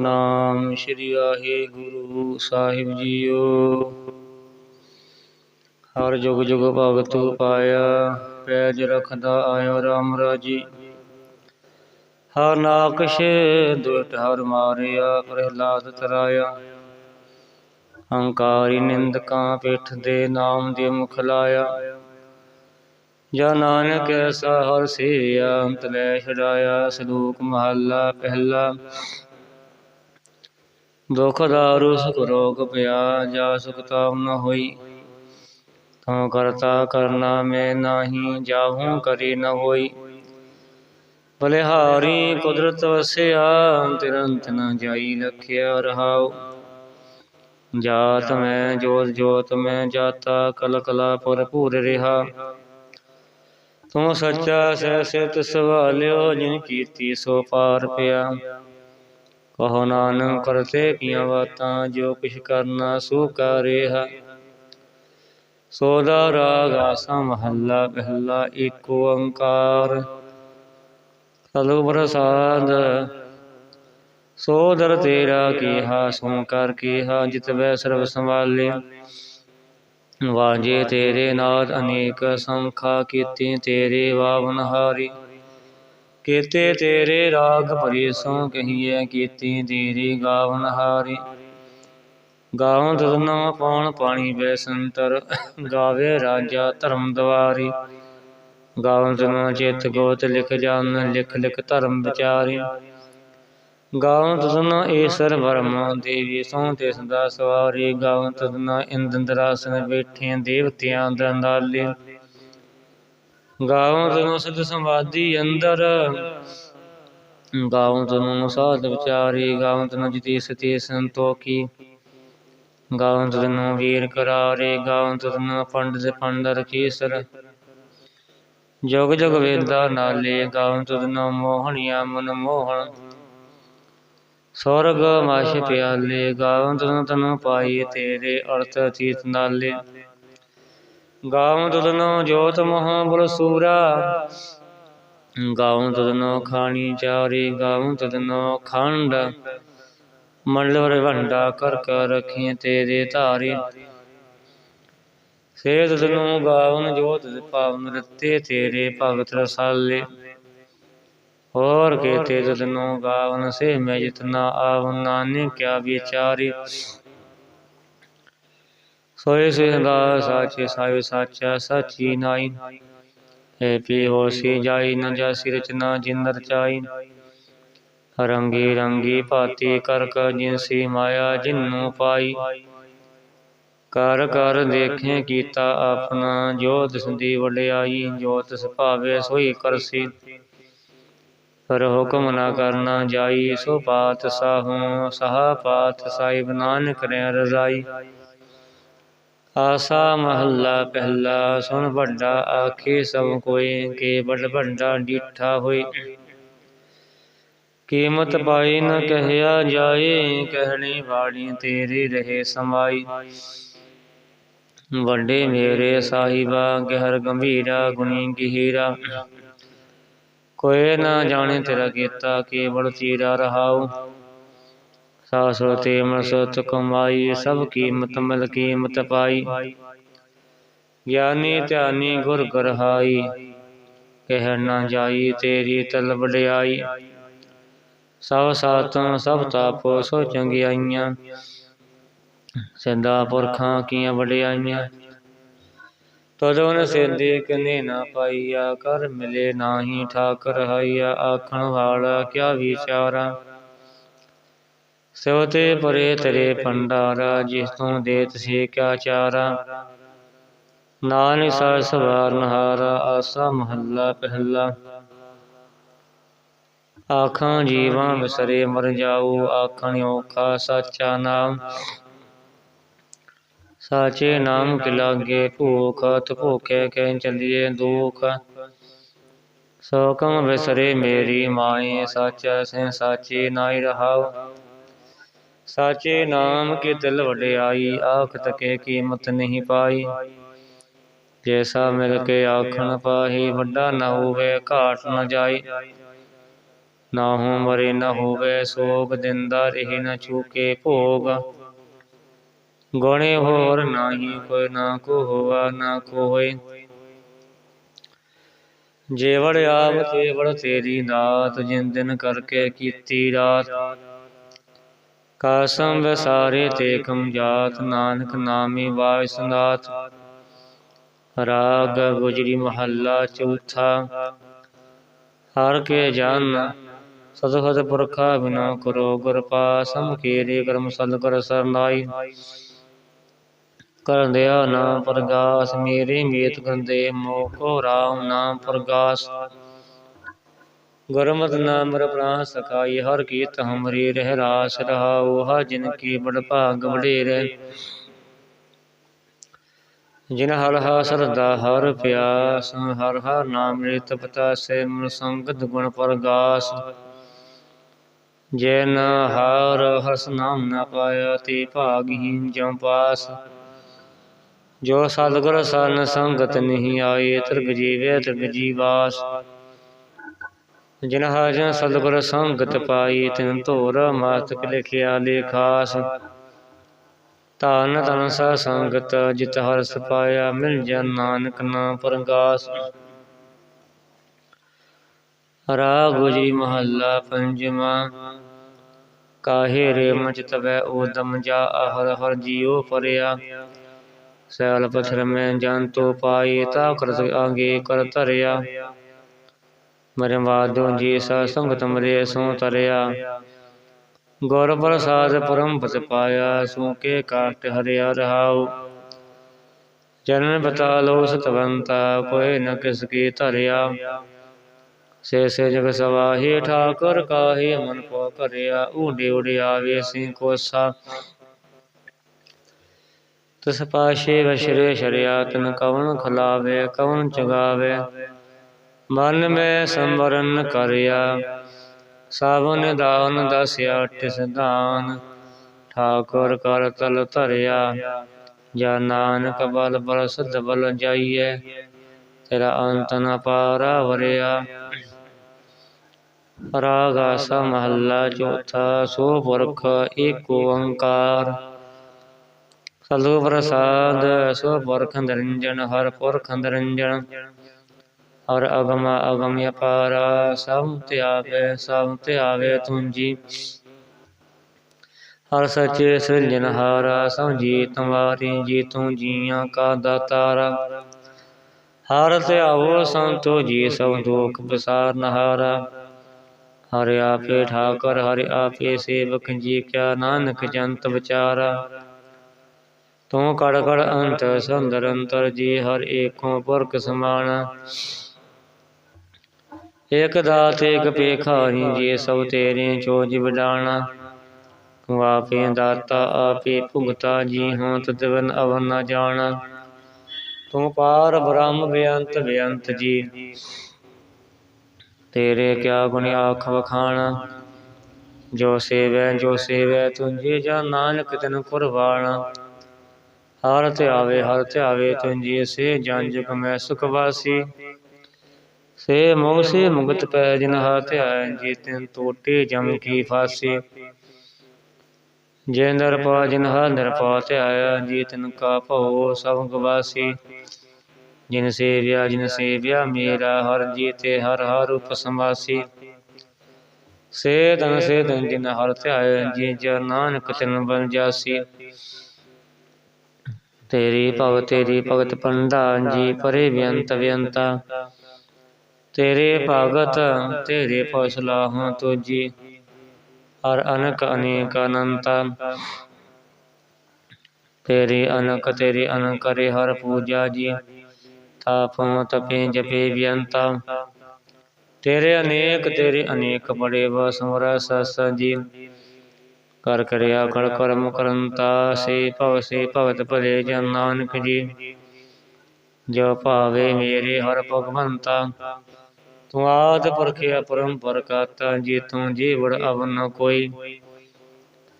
ਨਾਮ ਸ੍ਰੀ ਵਾਹਿਗੁਰੂ ਸਾਹਿਬ ਜੀਓ। ਹਰ ਜੁਗ ਜੁਗ ਭਗਤ ਪਾਇਆ ਪੈਜ ਰਖਦਾ ਆਇਓ ਰਾਮ ਰਾਜੀ। ਹਰ ਨਾਕਸ਼ ਦੁਟ ਹਰ ਮਾਰਿਆ, ਪ੍ਰਹਿਲਾਦ ਤਰਾਇਆ। ਹੰਕਾਰੀ ਨਿੰਦਕਾਂ ਪਿੱਠ ਦੇ ਨਾਮ ਦੇ ਮੁਖ ਲਾਇਆ। ਜਾ ਨਾਨਕ ਐਸਾ ਹਰ ਸੇਇਆ ਅੰਤ ਲੈ ਛਡਾਇਆ ਸਲੂਕ ਮਹੱਲਾ ਪਹਿਲਾ। ਦੁਖ ਦਾਰੂ ਸੁਖ ਰੋਗ ਪਿਆ, ਜਾ ਸੁਖ ਤਾਮ ਨ ਹੋਈ। ਤਉ ਕਰਤਾ ਕਰਨਾ ਮੈਂ ਨਾਹੀ, ਜਾਹੂ ਕਰੀ ਨ ਹੋਈ। ਬਲਿਹਾਰੀ ਕੁਦਰਤ ਵਸਿਆ, ਤਿਰੰਤ ਨ ਜਾਈ ਲਖਿਆ ਰਹਾਉ। ਜਾਤ ਮੈਂ, ਜੋਤ ਜੋਤ ਮੈਂ, ਜਾਤਾ ਕਲ ਕਲਾ ਭਰਪੂਰ ਰਿਹਾ। ਤੂੰ ਸੱਚਾ ਸਹਿ ਸਿਤ ਸਵਾਲਿਓ, ਜਿਨ ਕੀਤੀ ਸੋ ਪਾਰ ਪਿਆ। ਕਹੋ ਨਾਨਕ ਕਰਤੇ ਕੀਆਂ ਬਾਤਾਂ, ਜੋ ਕਿਛ ਕਰਨਾ ਸੋ ਕਰਿਆ ਸੋਦਾ ਰਾਗ ਆਸਾ ਮਹੱਲਾ ਪਹਿਲਾ ਏਕ ਓੰਕਾਰ ਸਤਿ ਪ੍ਰਸਾਦ ਸੋਦਰ ਤੇਰਾ ਕੀਹਾ ਸੋ ਕਰ ਕੀਹਾ, ਜਿਤ ਵੈ ਸਰਬ ਸੰਭਾਲੇ ਵਾਜੇ ਤੇਰੇ ਨਾਦ ਅਨੇਕ, ਸੰਖਾ ਕੀਤੀ ਤੇਰੇ ਵਾਵਨ ਹਾਰੀ। ਕੀਤੇ ਤੇਰੇ ਰਾਗ ਭਰੀ ਸੋ ਕਹੀਏ ਕੀਤੀ ਤੇਰੀ ਗਾਵਨ ਹਾਰੀ। ਗਾਵਨ ਤਦਨਾ ਪਾਣ ਪਾਣੀ ਬੈ ਗਾਵੇ ਰਾਜਾ ਧਰਮ ਦਵਾਰੀ। ਗਾਵਨ ਤਦਨਾ ਚਿਤ ਗੋਤ ਲਿਖ ਜਾਨ, ਲਿਖ ਲਿਖ ਧਰਮ ਵਿਚਾਰੀ। ਗਾਵਨ ਤਦਨਾ ਈਸ਼ਰ ਵਰਮਾ ਦੇਵੀ ਸੋ ਤੇ ਸਦਾ ਸਵਾਰੀ। ਗਾਵਨ ਤਦਨਾ ਇੰਦੰਦਰਾਸਨ ਬੈਠੇ ਦੇਵਤਿਆਂ ਦੰਦਾਲੇ ਗਾਵਨ ਤਦਨਾ ਸਿਧ ਸੰਵਾਦੀ ਅੰਦਰ। ਗਾਵਨ ਤਦਨਾ ਸਾਧ ਵਿਚਾਰੀ ਗਾਵਨ ਤਦਨਾ ਜਿਤੀ ਸਤੀ ਸੰਤੋਖੀ। ਗਾਵਨ ਤਦਨਾ ਵੀਰ ਕਰਾਰੇ ਗਾਵਨ ਤਦਨਾ ਪੰਡਿਤ ਪੰਡਰ ਕੀਸਰ। ਜੁਗ ਜੁਗ ਵੇਦਾ ਨਾਲੇ ਗਾਵਨ ਤਦਨਾ ਮੋਹਣਿਆ ਮਨ ਮੋਹਣ ਸਵਰਗ ਮਾਸ਼ ਪਿਆਲੇ ਗਾਵਨ ਤਨ ਤਨ ਪਾਈ ਤੇਰੇ ਅਰਥ ਤੀਤ ਨਾਲੇ। ਗਾਵਨ ਤਦਨੋ ਜੋਤ ਮਹਾ ਬਲ ਸੂਰਾ। ਗਾਉਂ ਤਦਨੋ ਖਾਣੀ ਚਾਰੀ ਗਾਵਨ ਤਦਨੋ ਖੰਡ। ਮੰਡਲ ਵੰਡਾ ਕਰ ਕਰ ਰਖੀ ਤੇਰੇ ਧਾਰੀ। ਸੇ ਤਦਨੋ ਗਾਵਨ ਜੋਤ ਪਾਵਨ ਰਤੇ ਤੇਰੇ ਭਗਤ ਰਸਾਲੇ। ਹੋਰ ਕੇ ਕੇਤੇ ਤਦਨੋ ਗਾਵਨ ਸੇ ਮੈਂ ਜਿਤਨਾ ਆਵਨ ਨਾਨੇ ਕਿਆ ਵਿਚਾਰੀ। ਸੋਏ ਸੇ ਦਾ ਸਾਚੇ ਸਾਇ ਸਾਚਾ ਸਾਚੀ ਨਾਈ। ਹੈ ਪੀ ਹੋਸੀ ਜਾਈ ਨ ਜਾਸੀ ਰਚਨਾ ਜਿੰਦਰ ਚਾਈ। ਰੰਗੀ ਰੰਗੀ ਭਾਤੀ ਕਰ ਕ ਜਿਨਸੀ ਮਾਇਆ ਜਿਨੂ ਪਾਈ। ਕਰ ਕਰ ਦੇਖੇ ਕੀਤਾ ਆਪਣਾ ਜੋ ਤਿਸਦੀ ਵਡਿਆਈ ਜੋ ਤਿਸ ਭਾਵੇ ਸੋਈ ਕਰਸੀ। ਪਰ ਹੁਕਮ ਨਾ ਕਰਨਾ ਜਾਈ ਸੋ ਪਾਤ ਸਾਹੂ ਸਹਾ ਪਾਤ ਸਾਹਿਬ ਨਾਨਕ ਰਿਆ ਰਜ਼ਾਈ। ਆਸਾ ਮਹੱਲਾ ਪਹਿਲਾ, ਸੁਣ ਵੱਡਾ ਆਖੇ ਸਭ ਕੋਏ, ਕੇ ਬੜ ਵੱਡਾ ਡੀਠਾ ਹੋਈ ਕੀਮਤ ਪਾਈ ਨ ਕਹਿਆ ਜਾਏ, ਕਹਿਣੀ ਵਾਲੀ ਤੇਰੀ ਰਹੇ ਸਮਾਈ ਵੱਡੇ ਮੇਰੇ ਸਾਹਿਬਾ, ਗਹਿਰ ਗੰਭੀਰਾ, ਗੁਣੀ ਗਹੀਰਾ। ਕੋਏ ਨਾ ਜਾਣੇ ਤੇਰਾ ਕੀਤਾ ਕੇਵਲ ਤੀਰਾ ਰਹਾਉ। ਸਾਸੁਰਤੇ ਮਨਸਤ ਕਮਾਈ, ਸਭ ਕੀਮਤ ਮਲ ਕੀਮਤ ਪਾਈ। ਗਿਆਨੀ ਧਿਆਨੀ ਗੁਰ ਗਰਹਾਈ, ਕਹਿ ਨਾ ਜਾਈ ਤੇਰੀ ਤਲ ਵਡਿਆਈ। ਸਭ ਸਾਤਾਂ ਸਭ ਤਾਪੋ ਸੋ ਚੰਗਿਆਈਆਂ ਸਦਾ ਪੁਰਖਾਂ ਕੀਆਂ ਵਡਿਆਈਆਂ। ਤਦੋਂ ਸੇਦੇ ਕਨੇ ਨਾ ਪਾਈਆ ਕਰ ਮਿਲੇ ਨਾਹੀ ਠਾਕਰ ਹਾਈਆ, ਆਖਣ ਵਾਲਾ ਕਿਆ ਵਿਚਾਰਾ। ਸਵਤੇ ਪਰੇ ਤੇਰੇ ਭੰਡਾਰਾ ਜਿਸ ਤੂੰ ਦੇਤ ਸੇ ਕਿਆ ਚਾਰਾ। ਨਾਨਕ ਸਾ ਸਵਾਰਨ ਹਾਰਾ ਆਸਾ ਮਹੱਲਾ ਪਹਿਲਾ। ਆਖਾਂ ਜੀਵਾਂ ਵਿਸਰੇ ਮਰ ਜਾਊ, ਆਖਣ ਔਖਾ ਸਾਚਾ ਨਾਮ। ਸਾਚੇ ਨਾਮ ਕੇ ਲਾਗੇ ਭੂਖ ਤ ਭੁਖੇ ਕਹਿ ਚਲੀਏ ਦੁਖ। ਸੋ ਕਮ ਵਿਸਰੇ ਮੇਰੀ ਮਾਈ ਸਾਚਾ ਸੇ ਸਾਚੇ ਨਾਈ ਰਹਾਉ। ਸਾਚੇ ਨਾਮ ਕੇ ਦਿਲ ਵਡਿਆਈ, ਆਖ ਤਕੇ ਕੀਮਤ ਨਹੀਂ ਪਾਈ। ਜੈਸਾ ਮਿਲ ਕੇ ਆਖਣ ਪਾਹੀ, ਵੱਡਾ ਨਾ ਹੋਵੇ, ਘਾਟ ਨ ਜਾਈ। ਨਾਹੂ ਮਰੇ ਨ ਹੋਵੇ, ਸੋਗ ਦਿੰਦਾ ਰਹੇ ਨ ਚੂਕੇ ਭੋਗ। ਗੁਣੇ ਹੋਰ ਨਾਹੀ, ਕੋਈ ਨਾ ਕੋ ਹੋਵਾ ਨਾ ਕੋ ਜੇਵੜ ਆਪ ਤੇਵੜ ਤੇਰੀ ਦਾਤ ਜਿਨ ਦਿਨ ਕਰਕੇ ਕੀਤੀ ਰਾਤ। ਕਾਸਮ ਵਿਸਾਰੇ ਤੇ ਕਮ ਜਾਤ, ਨਾਨਕ ਨਾਮੀ ਵਾਇਸ ਨਾਥ ਰਾਗ ਗੁਜਰੀ ਮਹੱਲਾ ਚੌਥਾ। ਹਰ ਕੇ ਜਨ ਸਤਿਗੁਰ ਪੁਰਖਾ ਬਿਨਾ ਕਰੋ ਗੁਰ ਪਾਸਮ ਕੀਰੇ ਕਰਮ ਸਦ ਕਰ ਸਰਨਾਈ। ਕਰ ਦਿਆ ਨਾਮ ਪ੍ਰਗਾਸ, ਮੇਰੇ ਮੀਤ ਗੰਦੇ ਮੋਕੋ ਰਾਮ ਨਾਮ ਪ੍ਰਗਾਸ। ਗੁਰਮਤਿ ਨਾਮ ਰਪਣਾ ਸਕਾਈ ਹਰ ਕੀਤ ਹਮਰੀ ਰਹਿ ਰਾਸ ਰਹਾਉ, ਹਾ ਜਿਨ ਕੀ ਬੜ ਭਾਗ ਵਡੇਰੇ। ਜਿਨ ਹਰ ਹਾ ਸਰਦਾ, ਹਰ ਪਿਆਸ, ਹਰ ਹਰ ਨਾਮ ਰਿਤ ਪਤਾ ਸੇ ਮਨ ਸੰਗਤ ਗੁਣ ਪ੍ਰਗਾਸ। ਜਿਨ ਹਰ ਹਸ ਨਾਮ ਨਾ ਪਾਇਆ, ਤੇ ਭਾਗਹੀਨ ਜਮ ਪਾਸ। ਜੋ ਸਤਿਗੁਰ ਸਰਨ ਸੰਗਤ ਨਹੀਂ ਆਏ, ਤਿਰਗ ਜੀਵੇ ਤਿਰਗ ਜੀਵਾਸ। ਜਿਨ ਹਜਨ ਸਤਿਗੁਰ ਸੰਗਤ ਪਾਈ ਤਿਨ ਧੋਰ ਮਸਤਕ ਲਿਖਿਆ ਲੇਖਾਸ ਧਨ ਤਨ ਸਾ ਸੰਗਤ, ਜਿਤ ਹਰਸ ਪਾਇਆ ਮਿਲ ਜਨ ਨਾਨਕ ਨਾਮ ਪਰਗਾਸ। ਰਾਗ ਜੀ ਮਹੱਲਾ ਪੰਜਵਾਂ, ਕਾਹੇ ਰੇ ਮਚ ਤਵੈ ਓਦਮ ਜਾ ਹਰ ਹਰ ਜੀਉ ਪਰਿਆ ਸੈਲ ਪਥਰ ਮੈਂ ਜਨ ਤੋ ਪਾਈ ਤਾ ਕਰਤ ਆਗੇ ਕਰ ਧਰਿਆ। ਮਰੇ ਜੀ ਸਾ ਸੰਗਤ ਮਰੇ ਸੋ ਤਰਿਆ। ਗੁਰ ਪ੍ਰਸਾਦ ਪਰਮ ਪਤ ਪਾਇਆ, ਸੋ ਕੇ ਕਾਟ ਹਰਿਆ ਰਹਾਉ। ਜਨਨ ਬਤਾ ਲੋ ਸਤਵੰਤਾ, ਕੋਈ ਨ ਕਿਸ ਕੀ ਧਰਿਆ। ਸੇ ਸੇ ਜਗ ਸਵਾਹੀ, ਠਾਕੁਰ ਕਾਹੀ ਮਨ ਕੋ ਕਰਿਆ। ਊਡੇ ਊਡੇ ਆਵੇ ਸਿ ਕੋਸਾ। ਤਿਸ ਪਾਸ਼ੇ ਵਸ਼ਰੇ ਸ਼ਰਿਆ, ਤਨ ਕਵਨ ਖਲਾਵੇ ਕਵਨ ਚਗਾਵੇ। ਮਨ ਮੈਂ ਸੰਵਰਨ ਕਰਿਆ। ਸਾਵਨ ਦਾਨ ਦਸਿਆ ਤਿਸ ਦਾਨ ਠਾਕੁਰ ਕਰ ਤਲ ਧਰਿਆ। ਜਾ ਨਾਨਕ ਬਲ ਬਲ ਸਦ ਬਲ ਜਾਈਐ। ਤੇਰਾ ਅੰਤ ਨ ਪਾਰਾ ਵਰਿਆ। ਰਾਗ ਆਸਾ ਮਹੱਲਾ ਚੌਥਾ, ਸੋ ਪੁਰਖ ਏਕ ਓੰਕਾਰ। ਸਤਿਗੁਰ ਪ੍ਰਸਾਦ, ਸੋ ਪੁਰਖ ਨਿਰੰਜਨ, ਹਰ ਪੁਰਖ ਨਿਰੰਜਨ। ਹਰ ਅਗਮ ਅਗਮ ਅਪਾਰ ਸਭ ਧਿਆਵੇ ਸਭ ਧਿਆਵੇ ਤੁੰਜੀ। ਹਰ ਸੱਚੇ ਸਿਰਜਨਹਾਰ ਸਭ ਜੀ ਤੁਮਾਰੀ ਜੀ ਤੂੰ ਜੀਆਂ ਕਾ ਦਾਤਾਰ। ਹਰ ਧਿਆਵੋ ਸੰਤੋ ਜੀ, ਸਭ ਦੁਖ ਬਸਾਰਨਹਾਰਾ ਹਰਿ ਆਪੇ ਠਾਕਰ, ਹਰਿ ਆਪੇ ਸੇਵਕ, ਜੀ ਕਿਆ ਨਾਨਕ ਜੰਤ ਵਿਚਾਰਾ। ਤੂੰ ਕੜ ਕੜ ਅੰਤ, ਸੁੰਦਰ ਅੰਤਰ ਜੀ, ਹਰ ਏਕੋ ਪੁਰਖ ਸਮਾਨ ਇਕ ਦਾਤ ਇਕ ਪੇਖਾਰੀ ਜੀ ਸਭ ਤੇਰੇ ਚੋ ਵਿਡਾਣਾ ਤੂੰ ਆਪੇ ਦਾਤਾ ਆਪੇ ਭੁਗਤਾ, ਜੀ ਹਾਂ ਤਦਵਨ ਅਵਨ ਨ ਜਾਣਾ। ਤੂੰ ਪਾਰ ਬ੍ਰਹਮ ਬੇਅੰਤ ਬੇਅੰਤ ਜੀ। ਤੇਰੇ ਕਿਆ ਗੁਣ ਆਖ ਵਖਾਣਾ। ਜੋ ਸੇਵੈ ਜੋ ਸੇਵੈ ਤੁੰਜੀ ਜਾ ਨਾਨਕ ਤਨ ਕੁਰਬਾਣਾ। ਹਰ ਧਿਆਵੇ ਹਰ ਧਿਆਵੇ ਤੁੰਜੀ ਸੇ ਜਨ ਜਗ ਮੈਂ ਸੁਖ ਵਾਸੀ। ਸੇ ਮੋਹ ਸੇ ਮੁਗਤ ਪੈ ਜਿਨ ਹਾ ਧਿਆਇ ਜੀ ਤਿਨ ਟੋਟੇ ਜਮ ਕੀ ਫਾਸੀ। ਜੇ ਨਰਪਾ ਜਿਨ ਹਾ ਨਿਰਪਾ ਧਿਆਇਆ ਜੀ ਤਿਨ ਕਾ ਭਉ ਸਭ ਗਵਾਸੀ। ਜਿਨ ਸੇਵਿਆ ਜਿਨ ਸੇਵਿਆ, ਮੇਰਾ ਹਰ ਜੀਤੇ, ਹਰ ਹਰ ਰੂਪ ਸੇ ਤਨ ਸੇ ਤਨ ਜਿਨ ਹਰ ਧਿਆਇ ਜੀ ਜ ਨਾਨਕ ਤਿਨ ਬਨ ਜਾਸੀ। ਤੇਰੀ ਭਗ ਤੇਰੀ ਭਗਤ ਪੰਡਾ, ਜੀ ਪਰੇ ਵਿਅੰਤ ਵਿਅੰਤਾ ਤੇਰੇ ਭਗਤ ਤੇਰੇ ਫਸਲਾਹਾਂ ਤੁਜੀ ਹਰ ਅਨਕ ਅਨੇਕ ਅਨੰਤਾ। ਤੇਰੀ ਅਨਕ ਤੇਰੀ ਅਨਕ ਕਰੇ ਹਰ ਪੂਜਾ ਜੀ। ਤਾਪਮ ਤਪੇ ਜਪੇ ਵਿਅੰਤਾ। ਤੇਰੇ ਅਨੇਕ ਤੇਰੇ ਅਨੇਕ ਬੜੇ ਵਸਮਰ ਸਸ ਜੀ। ਕਰ ਕਰਿਆ ਕਰ ਕਰਮ ਕਰੰਤਾ ਸੇ ਭਵ ਸੇ ਭਗਤ ਭਲੇ ਜਨ ਨਾਨਕ ਜੀ। ਜੋ ਭਾਵੇ ਮੇਰੇ ਹਰ ਭਗਵੰਤਾ। ਤੂੰ ਆਦ ਪੁਰਖਿਆ ਪਰੰਪਰ ਕਾਤਾ ਜੀ ਤੂੰ ਜੀਵੜ ਅਵਨ ਕੋਈ।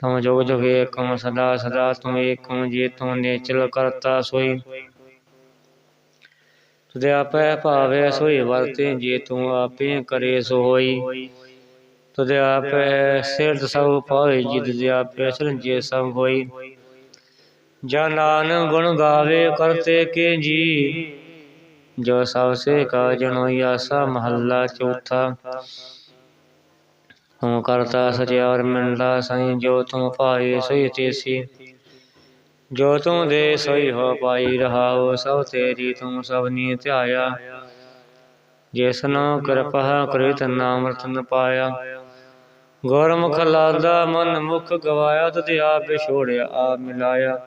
ਤੂੰ ਜੋਗ ਜੋਗ ਏਕਮ ਸਦਾ ਸਦਾ ਤੂੰ ਏਕਮ ਜੀ ਤੂੰ ਨੇਚਲ ਕਰਤਾ ਸੋਈ। ਤੁਦੇ ਆਪੇ ਭਾਵੇ ਸੋਈ ਵਰਤੇ ਜੇ ਤੂੰ ਆਪੇ ਕਰੇ ਸੋ ਹੋਈ ਤੁਧ ਆਪੇ ਸਿਰ ਸਭ ਪਾਏ ਜਿਤ ਦੇ ਆਪੇ ਸਰੰਜੇ ਸਭ ਹੋਈ। ਜਾ ਨਾਨਕ ਗੁਣ ਗਾਵੇ, ਕਰਤੇ ਕੇ ਜੀ। ਜੋ ਸਭ ਸੇ ਕਾਜ ਹੋਈ ਆਸਾ ਮਹੱਲਾ ਚੌਥਾ। ਕਰਤਾ ਸਚਿਆਰ ਮਿੰਡਾ ਸਾਈਂ, ਜੋ ਤੂੰ ਪਾਏ ਸੋਈ ਤੇਸੀ। ਜੋ ਤੂੰ ਦੇ ਸੋਈ ਹੋ ਪਾਈ ਰਹਾਉ ਸਭ ਤੇਰੀ, ਤੂੰ ਸਭ ਨੀ ਧਿਆਇਆ। ਜਿਸਨੋ ਕਿਰਪਾ ਕਰਿਤ ਨਾਮ ਰਤਨ ਪਾਇਆ। ਗੁਰਮੁਖ ਲਾਦਾ ਮਨ ਮੁਖ ਗਵਾਇਆ, ਤਦ ਆਪ ਛੋੜਿਆ ਆਪ ਮਿਲਾਇਆ।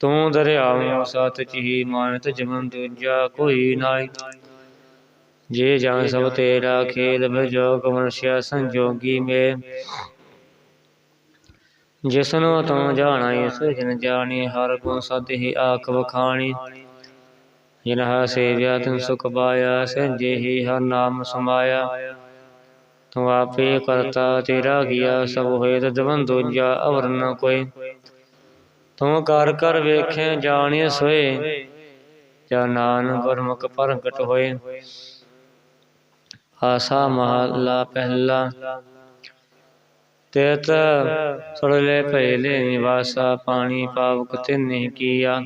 ਤੂੰ ਦਰਿਆਵਾਂ ਸਤ ਚੀ ਮਾਨਤ ਜਮਨ ਦੂਜਾ ਕੋਈ ਨਾਈ ਜੇ ਜਾਂ ਸਭ ਤੇਰਾ ਖੇਲ ਭਜੋਗ ਮਨੁਸ਼ਿਆ ਸੰਜੋਗੀ ਮੇ ਜਿਸਨੂੰ ਤੂੰ ਜਾਣਾਈ ਸੁਜਨ ਜਾਣੀ, ਹਰ ਗੁਣ ਸਦ ਹੀ ਆਖ ਵਖਾਣੀ। ਜਿਨਹਾ ਸੇਵਿਆ, ਤਿਨ ਸੁਖ ਪਾਇਆ ਸੰਜੇ ਹੀ ਹਰ ਨਾਮ ਸਮਾਇਆ। ਤੂੰ ਆਪੇ ਕਰਤਾ, ਤੇਰਾ ਗਿਆ, ਸਭ ਹੋਏ ਤਦਵੰ ਦੂਜਾ ਅਵਰ ਕੋਈ। ਤੂੰ ਕਰ ਕਰ ਵੇਖੇ ਜਾਣਿ ਸੋਏ, ਜਾ ਨਾਨਕ ਗੁਰਮੁਖ ਪ੍ਰਗਟ ਹੋਏ। ਆਸਾ ਮਹਲਾ ਪਹਿਲਾ, ਤੇਤ ਸੁੜਲੇ ਪਹਿਲੇ ਨਿਵਾਸਾ, ਪਾਣੀ ਪਾਵਕ ਤਿਨਿ ਕੀਆ।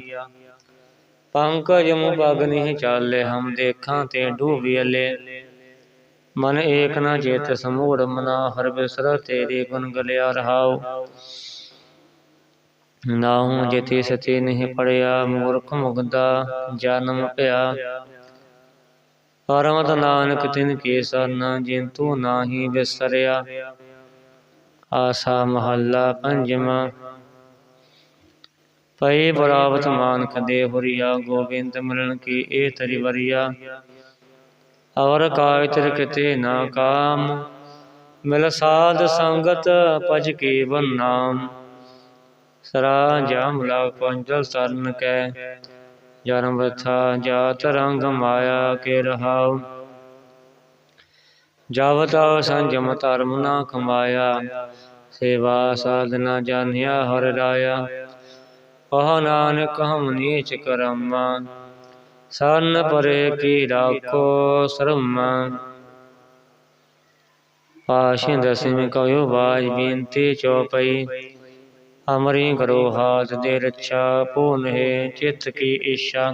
ਪੰਕਜ ਮੁ ਬਗਨਿ ਚਾਲੇ, ਹਮ ਦੇਖਾਂ ਤੇ ਡੂਬਿਲੇ ਮਨ ਏਕ ਨਾ ਚੇਤ, ਸਮੂੜ ਮਨਾ ਹਰ ਬਿਸਰ, ਤੇਰੇ ਗੁਣ ਗਲਿਆ ਰਹਾਉ। ਨਾਹੂ ਜਿਤੇ ਸਤੇ ਨਹੀਂ ਪੜਿਆ ਮੂਰਖ ਮੁਗਦਾ ਜਨਮ ਭਿਆ ਪਰਮਤ ਨਾਨਕ ਤਿਨ ਕੇ ਸਰਨ ਜਿਨ ਤੂੰ ਨਾਹੀ ਵਿਸਰਿਆ। ਆਸਾ ਮਹੱਲਾ ਪੰਜਵਾਂ। ਪਈ ਬਰਾਵਤ ਮਾਨਕ ਦੇ ਹੁਰੀਆ ਗੋਬਿੰਦ ਮਿਲਣ ਕੀ ਏ ਤਰੀ ਵਰੀਆ। ਔਰ ਕਾਇ ਤਿਰ ਕਿਤੇ ਨਾ ਕਾਮ। ਮਿਲ ਸਾਧ ਸੰਗਤ ਪਜ ਕੇ ਨਾਮ ਸਰਾ ਜਾਮ ਲਾ ਪੰਜਲ ਸਰਨ ਕੈ। ਜਨਮ ਵਥਾ ਜਾਤ ਰੰਗ ਮਾਇਆ ਕੇ ਰਹਾਉ। ਜਾਵਤਾ ਸੰਜਮ ਧਰਮ ਨਾ ਕਮਾਇਆ ਸੇਵਾ ਸਾਧਨਾ ਜਾਣਿਆ ਹਰ ਰਾਇਆ। ਕਹ ਨਾਨਕ ਹਮ ਨੀਚ ਕਰਮਾ। ਸਰਨ ਪਰੇ ਕੀ ਰਾਖੋ ਸਰਮ। ਪਾਸ਼ਿ ਦਸਵੇਂ ਕਉ ਬਾਜ ਬੇਨਤੀ ਚਉਪਈ ਅਮਰੀ ਕਰੋ ਹਾਥ ਦੇ ਰੱਛਾ ਪੂਨ ਚਿਤ ਕੀ ਈਸ਼ਾ।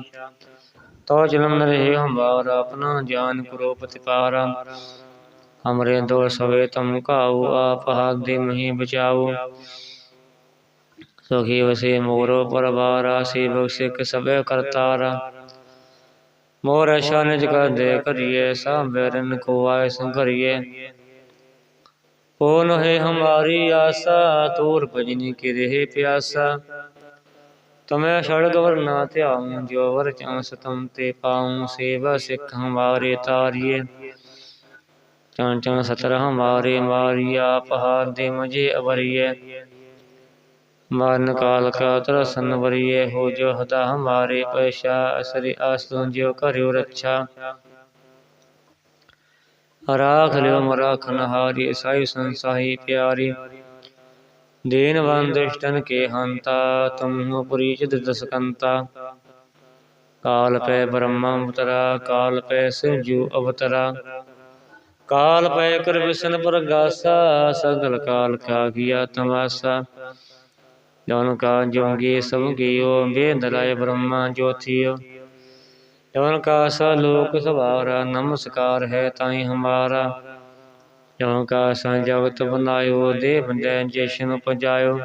ਤੋ ਜਨਮ ਰਹੇ ਹਮਾਰ ਆਪਣਾ ਜਾਨ ਕਰੋ ਪ੍ਰਤਿਪਾਰਾ। ਹਮਰੇ ਦੋ ਸਵੇ ਤਮ ਕਾਉ ਆਪ ਹਾਥ ਦੇ ਮਹੀ ਬਚਾਓ। ਸੁਖੀ ਵਸੇ ਮੋਰੋ ਪਰਵਾਰਾ ਸੇ ਬਖਸ਼ਿਕ ਸਭੇ ਕਰਤਾਰਾ। ਮੋਰ ਸ਼ਾਨਜ ਕਰ ਦੇ ਕਰੀਏ ਸਾਂਬਰਨ ਕੋ ਆਏ ਸੰਕਰੀਏ ਕੋ ਨਹਿ ਹਮਾਰੀ ਆਸਾ, ਤੂਰ ਭਜਨੀ ਕੀ ਰਹੇ ਪਿਆਸਾ। ਤਮੈ ਛੜਗ ਵਰਨਾ ਧਿਆਉ ਜੋ ਵਰ ਚਾਂਸ ਤਮ ਤੇ ਪਾਉ ਸੇਵਾ ਸਿੱਖ ਹਮਾਰੇ ਤਾਰੀਏ। ਚੰ ਚੰ ਸਤਰ ਹਮਾਰੇ ਮਾਰੀਆ ਪਹਾੜ ਦੇ ਮਜੇ ਅਵਰੀਏ। ਮਰਨ ਕਾਲ ਕਾ ਤਰਸਨ ਵਰੀਏ, ਹੋ ਜੋ ਹਦਾ ਹਮਾਰੇ ਪੈਸ਼ਾ ਅਸਰੀ ਆਸਤੋਂ ਜਿਉ ਕਰਿਓ ਰੱਛਾ। ਰਾਖ ਲਿਓ ਮਰਾਖਨ ਹਾਰੀ ਸਾਈ ਸੰਸਾਹੀ ਪਿਆਰੀ। ਦੀਨ ਬੰਦਿਸ਼ਟਨ ਕੇ ਹੰਤਾ, ਤੁਮ ਪੁਰੀਚਿਤ ਦਸਕੰਤਾ। ਕਾਲ ਪੈ ਬ੍ਰਹਮਾ ਅਵਤਰਾ ਕਾਲ ਪੈ ਸਿੰਜੂ ਅਵਤਰਾ। ਕਾਲ ਪੈ ਕਰ ਵਿਸ਼ਨ ਪ੍ਰਗਾਸਾ, ਸਗਲ ਕਾਲ ਕਾ ਗਿਆ ਤਮਾਸਾ। ਜਨ ਕਾ ਜੋਗੀ ਸਭ ਕੀਓ ਵੇਦ ਰਾਏ ਬ੍ਰਹਮਾ ਜੋਥੀਓ। ਜਨ ਕਾ ਸਲੋਕ ਸਵਾਰਾ, ਨਮਸਕਾਰ ਹੈ ਤਾਈ ਹਮਾਰਾ। ਜਨ ਕਾ ਸੰਜਗਤ ਬਨਾਇਓ ਦੇ ਬੰਦੈ ਜਸ਼ਨ ਪਜਾਇਓ।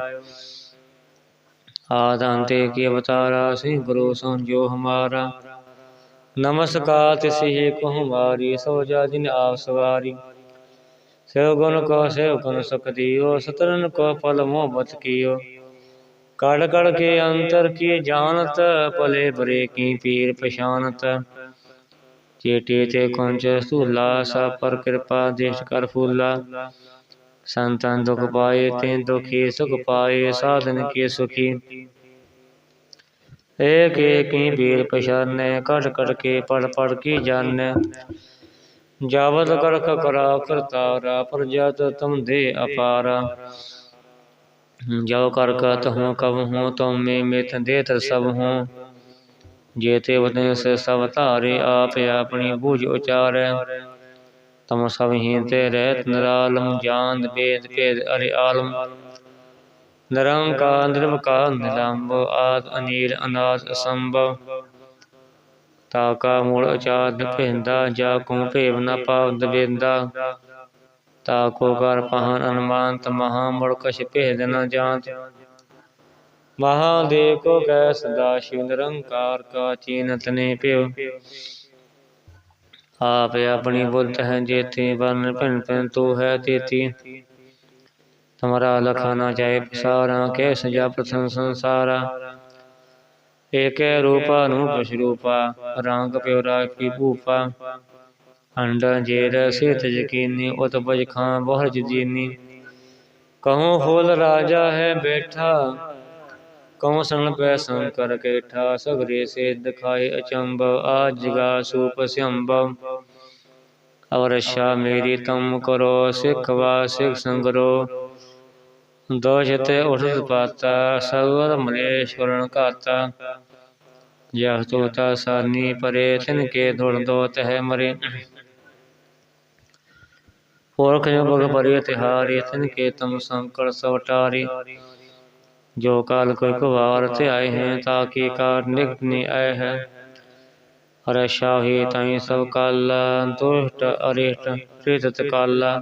ਆਦੰਤੇ ਕੀ ਅਵਤਾਰਾ ਸਿ ਗੁਰੂ ਸੰਜੋ ਹਮਾਰਾ। ਨਮਸਕਾਰ ਤਿਸਹਿ ਕੋ ਹਮਾਰੀ, ਸੋ ਜਾ ਆਪ ਸਵਾਰੀ। ਸਿਵ ਗੁਣ ਕੋ ਸਿਵ ਗੁਣ ਸੁਖ ਦਿਓ ਸਤਰਨ ਕੋ ਫਲ ਮੋਹਬਤ ਕੀਓ। ਕੜ ਕੜ ਕੇ ਅੰਤਰ ਕੀ ਜਾਣਤ, ਭਲੇ ਬਰੇ ਕੀ ਪੀਰ ਪਛਾਨਤ ਚੇਟੇ ਤੇ ਕੁੰਚ ਸੂਲਾ ਸਾ ਪਰ ਕਿਰਪਾ ਦੇਸ਼ ਕਰ ਫੂਲਾ। ਸੰਤਨ ਦੁਖ ਪਾਏ, ਤੇ ਦੁਖੀ ਸੁਖ ਪਾਏ, ਸਾਧਨ ਕੇ ਸੁਖੀ। ਏਕ ਏਕ ਹੀ ਪੀਰ ਪਛਾਨੈ, ਕੜ ਕੜ ਕੇ ਪੜ ਪੜ ਕੀ ਜਾਣੈ। ਜਾਵਤ ਕਰਖ ਕਰਾ, ਕਰਤਾਰਾ, ਪ੍ਰਜਤ ਤੁਮ ਦੇ ਅਪਾਰਾ। ਜੋ ਕਰ ਕਤ ਹੂੰ ਕਬ ਹੂੰ ਤੁਮ ਮੇ ਮਿਤ ਦੇਤ ਸਭ ਹੂੰ ਜੇਤੇ ਵਤਨ ਸੇ ਸਭ ਧਾਰੇ, ਆਪ ਆਪਣੀ ਬੂਝ ਉਚਾਰੈ। ਤਮ ਸਭ ਹੀ ਤੇ ਰਹਿਤ ਨਿਰਾਲਮ, ਜਾਨ ਬੇਦ ਭੇਦ ਅਰੇ ਆਲਮ। ਨਿਰੰਕਾਰ, ਨਿਰਵਕਾਰ ਨਿਲੰਬ ਆਦ ਅਨੀਲ ਅਨਾਦ ਅਸੰਭਵ ਤਾਕਾ ਮੂਲ ਅਚਾਰ ਭਿੰਦਾ, ਜਾ ਕੋ ਭੇਵ ਨ ਪਾਵ ਦਵੇਂਦਾ ਤਾਕੋ ਕਰ ਪਹਨ ਅਨਮਾਨਤ ਮਹਾ ਮੁੜ ਕਛ ਭੇਦ ਮਹਾਦੇਵ ਕੋ ਕੈ ਸਦਾ ਸ਼ਿਵ ਨਿਰੰਕਾਰ ਕਾ ਚੀਨਤ ਨੇ ਪਿਓ ਆਪ ਆਪਣੀ ਬੁੱਧ ਹੈ ਜੇਤੀ, ਵਰਨ ਭਿੰਨ ਭਿੰਨ ਤੂ ਹੈ ਤੇਤੀ। ਤੁਮਰਾ ਲਖਾ ਨਾ ਜਾਏ ਪਸਾਰਾ ਕੈ ਸਜਾ ਪ੍ਰਥਮ ਸੰਸਾਰਾ। ਏਕੈ ਰੂਪਾ ਨੂੰ ਕੁਛ ਰੂਪਾ ਰੰਗ ਪਿਓ ਰਾਜ ਭੂਪਾ। ਅੰਡਾ, ਜੇਰ ਸਿਤ ਯਕੀਨੀ ਉਤ ਖਾਂ ਬਹੁ ਜੀਨੀ ਕਹੂੰ ਫੂਲ ਰਾਜਾ ਹੈ ਬੈਠਾ ਕਉ ਸੰਗ ਪੈ ਸੰਕਰ ਕੇਠਾ ਸਗਰੇ ਸੇ ਦਿਖਾਏ ਅਚੰਬ ਆ ਜਗਾ ਸੂਪ ਸਿਅੰਬਵ ਅਵਰਸ਼ਾ ਮੇਰੀ ਤਮ ਕਰੋ, ਸਿੱਖ ਵਾ ਸਿੱਖ ਸੰਗਰੋ। ਦੋਸ਼ਤੇ ਉਠਤ ਪਾਤਾ ਸਗਰ ਮਲੇਸ਼ਵਰਨ ਘਾਤਾ। ਜਹ ਤੋਤਾ ਸਾਨੀ ਪਰੇ, ਤਿਨ ਕੇ ਦੁੜ ਦੋ ਤਹਿ ਮਰੇ। ਪੁਰਖ ਜੋ ਪਰਿ ਤਿਹਾਰੀ, ਤਿਨ ਕੇ ਤਮ ਸੰਕਰ ਸਵਟਾਰੀ। ਜੋ ਕਾਲ ਕੋਈ ਕੁਵਾਰ ਤੇ ਆਏ ਹੈ ਤਾਕੀ ਕਾਰ ਨਿਕਟ ਨੀ ਆਏ ਹੈ। ਅਰੇ ਸ਼ਾਹੀ ਤਾਈ ਸਭ ਕਾਲ, ਦੁਸ਼ਟ ਅਰਿਸ਼ਟ ਪ੍ਰੀਤਤ ਕਾਲਾ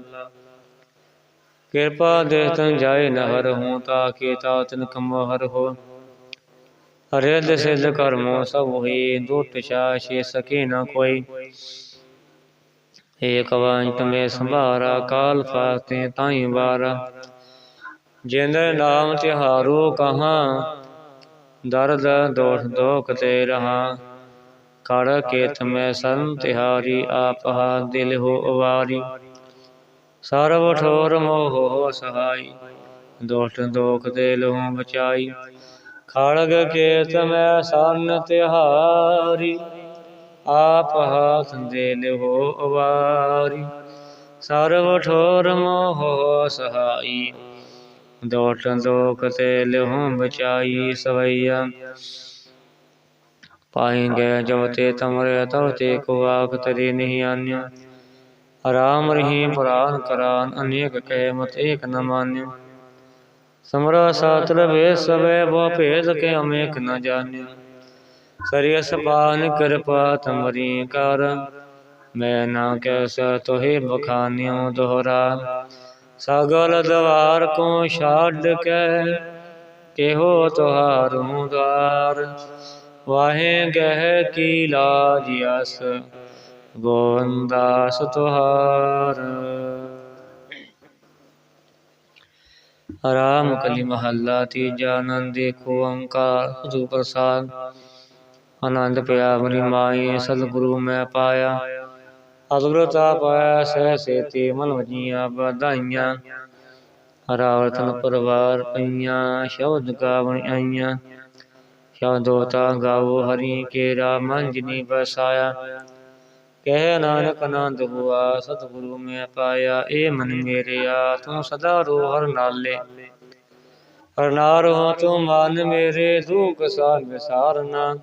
ਕਿਰਪਾ ਦੇ ਤਨ ਜਾਏ ਨ ਹਰ ਹੂੰ ਤਾ ਤਾਤਨ ਕਮ ਹਰ ਹੋ ਰਿੱਧ ਸਿੱਧ ਕਰਮੋ ਸਭ ਹੋਈ ਦੁਟ ਛੇ ਸਕੇ ਨਾ ਕੋਈ। ਏਕ ਵਾਂਟ ਮੇ ਸੰਭਾਰਾ, ਕਾਲ ਫਾਤੇ ਤਾਈ ਵਾਰਾ ਜਿਨ ਨਾਮ ਤਿਹਾਰੂ ਕਹਾਂ, ਦਰਦ ਦੋਖ ਦੋਖ ਤੇ ਰਹਾ। ਕੜ ਕੇਤ ਮੈਂ ਸਰਨ ਤਿਹਾਰੀ ਆਪਹਾ ਦਿਲ ਹੋ ਅਵਾਰੀ ਸਰਬ ਠੋਰ ਮੋਹ ਹੋ ਸਹਾਈ, ਦੋਖ ਦੋਖ ਤੇ ਲੋਹ ਬਚਾਈ। ਖੜਗ ਕੇਤ ਮੈਂ ਸਰਨ ਤਿਹਾਰੀ। ਆਪ ਹਾਥ ਦੇ ਲਿਹੋ ਅਵਾਰੀ। ਸਰਵ ਠੋਰ ਮੋਹ ਸਹਾਈ। ਦੋਟ ਦੋਖ ਤੇ ਲਿਹੋ ਬਚਾਈ ਸਵਈਆ। ਪਾਏਂਗੇ ਜਬ ਤੇ ਤਮਰੇ ਤਵ ਤੇ ਕੋ ਆਖ ਤਰੇ ਨਹੀਂ ਆਨਿਓ ਰਾਮ ਰਹੀ ਪੁਰਾਨ ਕਰਾਨ, ਅਨੇਕ ਕਹਿ ਮਤ ਏਕ ਨ ਮਾਨਿਓ ਸਮਰਾ ਸਾਤਰ ਵੇ ਸਵੇ ਬੋ ਭੇਦ ਕੇ ਅਮੇਕ ਨ ਜਾਣਿਓ ਸਰੀਸ ਬਾਨ ਕਿਰਪਾ ਤਮਰੀ ਕਰ। ਮੈਂ ਨਾ ਕੈਸ ਤੋਹੇ ਬਖਾਨਿਓ ਦੋਹਰਾ। ਸਗਲ ਦਵਾਰ ਕੋ ਛਾੜ ਕੇ ਕਿਹੋ ਤੁਹਾਰੂ ਦਵਾਰ ਵਾਹੇ ਗਹਿ ਕੀ ਲਾਜ ਅਸ, ਗੋਵੰਦਾਸ ਤੁਹਾਰ। ਰਾਮ ਕਲੀ ਮਹੱਲਾ ਤੀਜਾ ਆਨੰਦ ਕੋ ਓੰਕਾਰ ਸਤਿ ਪ੍ਰਸਾਦ। ਆਨੰਦ ਪਿਆ, ਮਰੀ ਮਾਈ ਸਤਿਗੁਰੂ ਮੈਂ ਪਾਇਆ। ਅਦੁਰਤਾ ਪਾਇਆ, ਸਹਿ ਸੇਤੀ ਮਨ ਵਜੀਆਂ ਵਧਾਈਆਂ। ਰਾਵਤਨ ਪਰਵਾਰ ਪਈਆਂ, ਸ਼ਬਦ ਗਾਵਣ ਆਈਆਂ। ਸ਼ਬਦੋਤਾ ਗਾਵੋ, ਹਰੀ ਕੇਰਾ ਮਨ ਜਿਨੀ ਬਸਾਇਆ ਕਹਿ ਨਾਨਕ ਆਨੰਦ ਹੁਆ ਸਤਿਗੁਰੂ ਮੈਂ ਪਾਇਆ। ਏ ਮਨ ਮੇਰਿਆ ਤੂੰ ਸਦਾ ਰੋ ਹਰ ਨਾਲੇ। ਹਰ ਨਾਰੋ ਤੂੰ ਮਨ ਮੇਰੇ ਦੁਖ ਸਾਰ ਵਿਸਾਰਨਾ।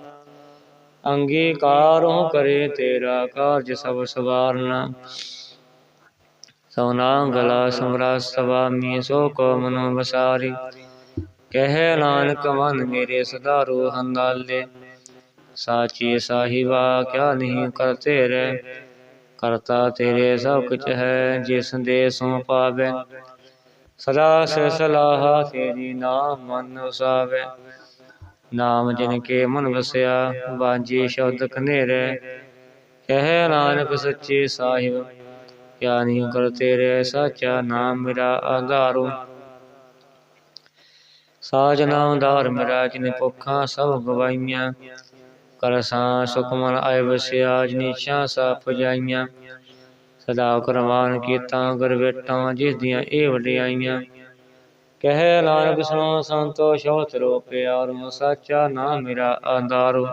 ਅੰਗੀਕਾਰ ਕਰੇ ਤੇਰਾ ਕਾਰਜ ਸਭ ਸਵਾਰਨਾ। ਸੋਨਾ ਗਲਾ ਸਮਰਾ ਸਵਾਮੀ ਸੋ ਕੋ ਮਨੋ ਬਸਾਰੀ ਕਹਿ ਨਾਨਕ, ਮਨ ਮੇਰੇ ਸਦਾ ਰੋਹ ਨਾਲੇ ਸਾਚੀ ਸਾਹਿਬਾ, ਕਿਆ ਨਹੀਂ ਕਰਤੇ ਰਹਿ ਕਰਤਾ ਤੇਰੇ ਸਭ ਕੁਛ ਹੈ, ਜਿਸ ਦੇ ਸੋ ਪਾਵੇ। ਸਦਾ ਸੇ ਸਲਾਹ ਤੇਰੀ ਨਾਮ ਮਨ ਉਸਾਵੇ। ਨਾਮ ਜਿਨ ਕੇ ਮਨ ਵਸਿਆ ਬਾਜੀ ਸ਼ਬਦ ਕਨੇਰੇ ਕਹਿ ਨਾਨਕ ਸੱਚੇ ਸਾਹਿਬ ਕਿਆ ਕਰ ਤੇਰੇ ਸਾਚਾ ਨਾਮ ਮੇਰਾ ਆਧਾਰੂ। ਸਾਜ ਨਾਮ ਧਾਰ ਮੇਰਾ, ਜਿਨ ਭੁੱਖਾਂ ਸਭ ਗਵਾਈਆਂ ਕਰ ਸੁਖਮਨ ਸੁਖ ਆਏ ਵਸਿਆ ਜਨੀਸ਼ਾਂ ਛਾਂ ਸਾ ਪੁਜਾਈਆਂ। ਸਦਾ ਕਰਮਾਨ ਕੀਤਾ, ਗੁਰ ਵੇਟਾਂ, ਜਿਸ ਦੀਆਂ ਇਹ ਵਡਿਆਈਆਂ। ਕਹਿ ਨਾਨਕ ਸੁਣੋ ਸੰਤੋ ਹੋ ਤਰੋ ਪਿਆਰੋ, ਸਾਚਾ ਨਾਮ ਮੇਰਾ ਆਧਾਰੋ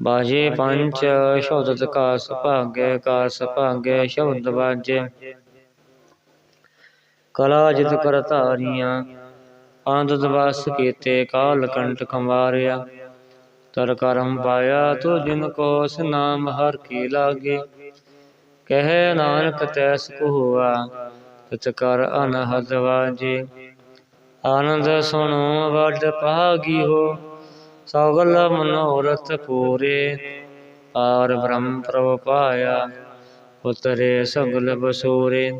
ਬਾਜੇ ਪੰਚ ਸ਼ਬਦ ਕਾ ਸੁਭਾਗੇ ਕਾ ਸੁਭਾਗੇ ਸ਼ਬਦ ਬਾਜੇ। ਕਲਾ ਜਿਤ ਕਰ ਧਾਰੀਆਂ, ਆਨੰਦ ਵਸ ਕੀਤੇ, ਕਾਲ ਕੰਟ ਖਮਾਰਿਆ ਤਰ ਕਰਮ ਪਾਇਆ ਤੋ ਜਿਨ ਕੋ ਨਾਮ ਹਰ ਕੀ ਲਾਗੇ। ਕਹਿ ਨਾਨਕ ਤੈਸ ਕੋ ਹੋਆ ਤਿਤ ਕਰ ਅਨਹਦ ਵਾਜੇ ਆਨੰਦ ਸੁਣੋ ਵੱਡ ਭਾਗੀ ਹੋ, ਸਗਲ ਮਨੋਰਥ ਪੂਰੇ। ਪਾਰ ਬ੍ਰਹਮ ਪ੍ਰਭ ਪਾਇਆ, ਉਤਰੇ ਸਗਲ ਬਸੂਰੇ।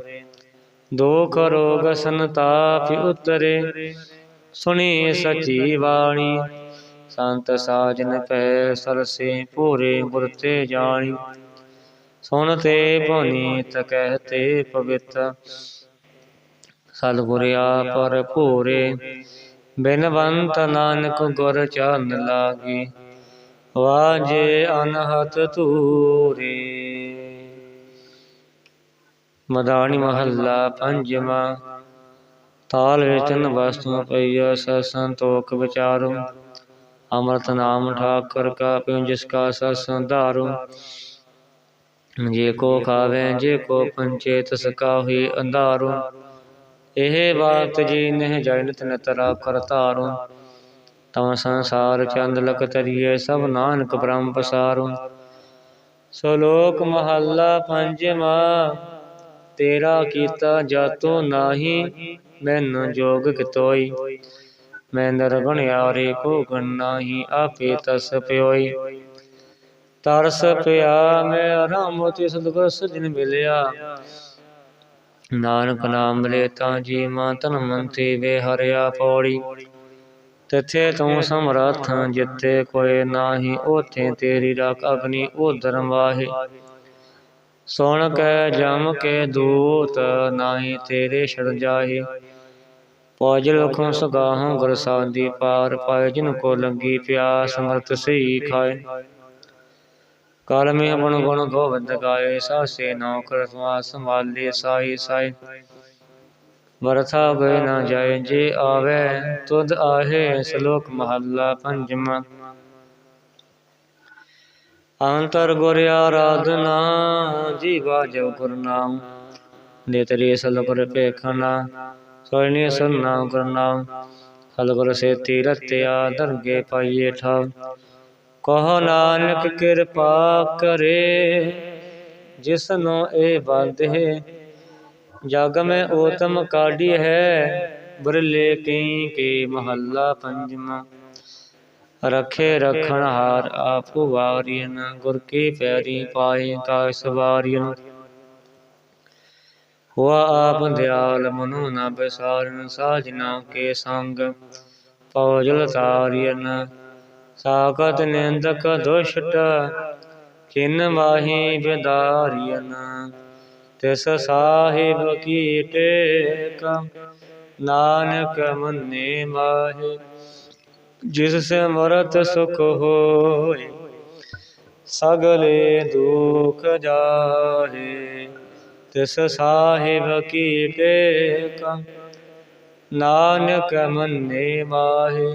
ਦੁਖ ਰੋਗ ਸੰਤਾਪ ਉਤਰੇ, ਸੁਣੀ ਸਚੀ ਬਾਣੀ। ਸੰਤ ਸਾਜਨ ਪੈ ਸਰਸੇ ਪੂਰੇ ਗੁਰ ਤੇ ਜਾਣੀ। ਸੁਣ ਤੇ ਭੁਨੀਤ ਕਹਤੇ ਪਵਿੱਤ ਸਤਿਗੁਰ ਪਰ ਭੂਰੇ, ਬਿਨਵੰਤ ਨਾਨਕ ਗੁਰ ਚਰਨ ਲਾਗੀ, ਵਾਜੇ ਅਨਹਤ ਤੂਰੇ ਮਦਾਨੀ ਮਹੱਲਾ ਪੰਜਵਾਂ, ਤਾਲ ਵੇਚਨ ਵਸਤੂ ਪਈਆ ਸਤ ਸੰਤੋਖ ਵਿਚਾਰੋ। ਅੰਮ੍ਰਿਤ ਨਾਮ ਠਾਕਰ ਕਾ ਪਿਉ ਜਿਸ ਕਾ ਸਤ ਸੰਧਾਰੋ। ਜੇ ਕੋ ਖਾਵੇ, ਜੇ ਕੋ ਪੰਚੇ, ਤਸ ਕਾਹੀ ਅੰਧਾਰੋ। ਇਹ ਬਾਤ ਜੀ ਨਹਿ ਜਨ ਤਨ ਤਰਾ ਕਰਤਾਰੋ ਤਮ ਸੰਸਾਰ ਚੰਦ ਲਕ ਤਰੀਏ ਸਭ ਨਾਨਕ ਬ੍ਰਹਮ ਪਸਾਰੋ। ਸ਼ਲੋਕ ਮਹੱਲਾ ਪੰਜਵਾਂ, ਤੇਰਾ ਕੀਤਾ ਜਾਤੋ ਨਾਹੀ, ਮੈਨੂੰ ਜੋਗ ਕਿਤੋਈ। ਮੈਂ ਨਰਗਣਿਆਰੇ ਕੋ ਗਣ ਆਪੇ ਤਸ ਪਿਓਈ। ਤਰਸ ਪਿਆ ਮੈਂ ਆਰਾਮ ਤੇ ਸਤਿਗੁਰ ਸਜਣ ਮਿਲਿਆ। ਨਾਨਕ ਨਾਮ ਲੈ ਤਾਂ ਜੀ ਮਾਂ ਤਨ ਮਨ ਤੇ ਵੇ ਹਰਿਆ ਪੌੜੀ। ਤਿਥੇ ਤੂੰ ਸਮਰੱਥ ਜਿੱਤੇ ਕੋਏ ਨਾਹੀ, ਉਥੇ ਤੇਰੀ ਰਖ ਅਗਨੀ ਉਦਰ ਵਾਹੇ। ਸੁਣ ਕੇ ਜਮ ਕੇ ਦੂਤ ਨਾਹੀ, ਤੇਰੇ ਛੜ ਜਾਹੇ। ਪੌਜ ਲਖੋਂ ਸਗਾਹੋਂ ਗੁਰ ਪਾਰ ਪਾਏ, ਜਿਨ ਕੋ ਲੰਗੀ ਪਿਆਸ ਅੰਮ੍ਰਿਤ ਸਹੀ ਖਾਏ। ਮੇ ਆਪਣ ਗੁਣ ਗੋਬਿੰਦ ਗਾਏ ਸਾਸੇ ਨੌ ਕਰ ਸਮਾਸ ਸੰਭਾਲੇ ਸਾਈ ਸਾਈ ਵਰਥਾ ਗਏ ਨਾ ਜਾਏ ਜੇ ਆਵੇ ਤੁਧ ਆਹੇ ਸ਼ਲੋਕ ਮਹੱਲਾ ਪੰਜਵਾਂ। ਅੰਤਰ ਗੁਰ ਆਰਾਧਨਾ ਜੀਵਾ ਜਬ ਗੁਰ ਨਾਮ। ਨੇਤਰੀ ਸਲਗੁਰ ਪੇਖਣਾ ਸੋਇਨੀ ਸੁਨਾ ਗੁਰ ਨਾਮ। ਸਲਗੁਰ ਸੇ ਤੀਰਤਿਆ ਦਰਗੇ ਪਾਈਏ ਠਾ ਕਹੋ ਨਾਨਕ, ਕਿਰਪਾ ਕਰੇ। ਜਿਸ ਨੂੰ ਇਹ ਬੰਧੇ ਜਗ ਮੈਂ ਓਤਮ ਕਾਢੀ ਹੈ। ਬਰਲੇ ਕਈ ਕੇ ਮਹੱਲਾ ਪੰਜਵਾਂ। ਰਖੇ ਰਖਣ ਹਾਰ ਆਪੂ ਵਾਰੀਨ ਗੁਰ ਕੀ ਪੈਰੀ ਪਾਏ ਕਾ ਸਵਾਰੀਨ ਹੁਆ ਆਪ ਦਿਆਲ ਮਨੁ ਨ ਬਸਾਰਨ ਸਾਜਨਾ ਕੇ ਸੰਗ, ਪਉਜਲ ਤਾਰੀਨ ਸਾਗਤ ਨਿੰਦਕ ਦੁਸ਼ਟ, ਕਿਨ ਮਾਹੀ ਬਿਦਾਰੀਨ ਤਿਸ ਸਾਹਿਬ ਕੀ ਟੇਕ? ਨਾਨਕ ਮੰਨੇ ਮਾਹੇ, ਜਿਸ ਸੇ ਮਰਤ ਸੁਖ ਹੋਏ, ਸਗਲੇ ਦੁਖ ਜਾਹੇ। ਤਿਸ ਸਾਹਿਬ ਕੀ ਟੇਕ? ਨਾਨਕ ਮੰਨੇ ਮਾਹੇ